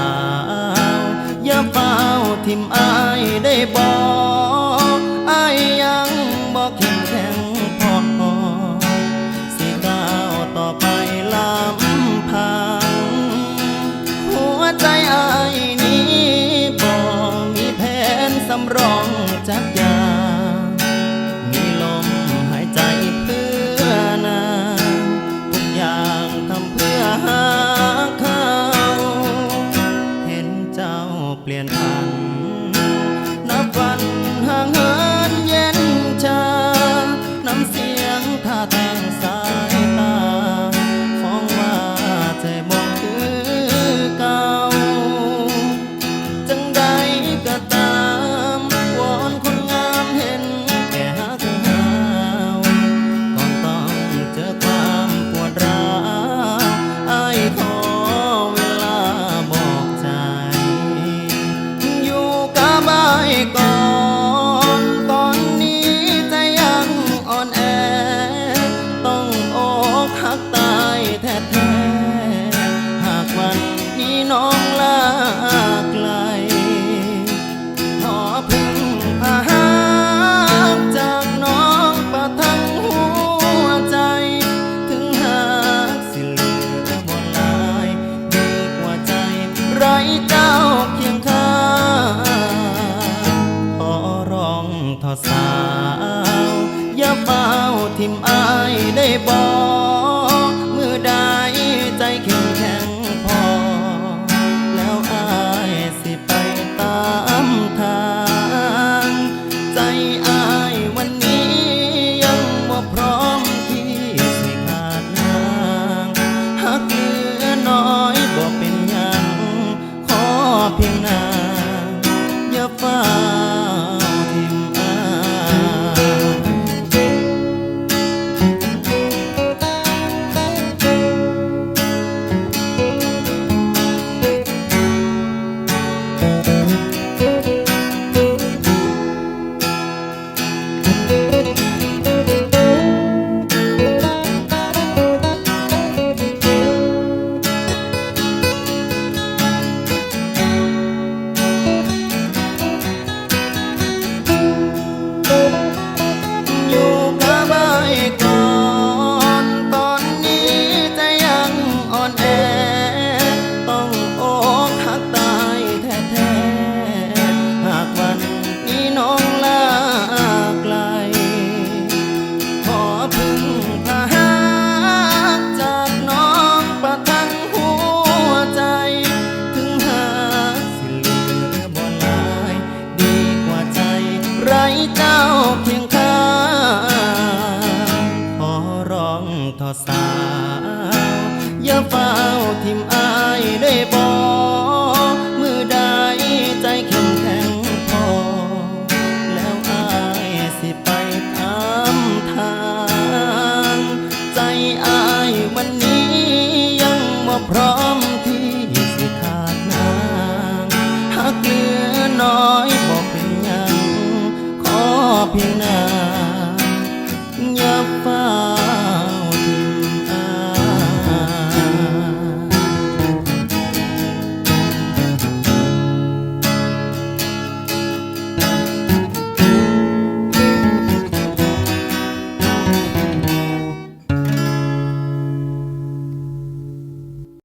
าวอย่าเฝ้าทิมอายได้บอกอายา like it. พร้อมที่สิขาดนางหากเหลือน้อยบอกเป็นยังขอเพียงนาง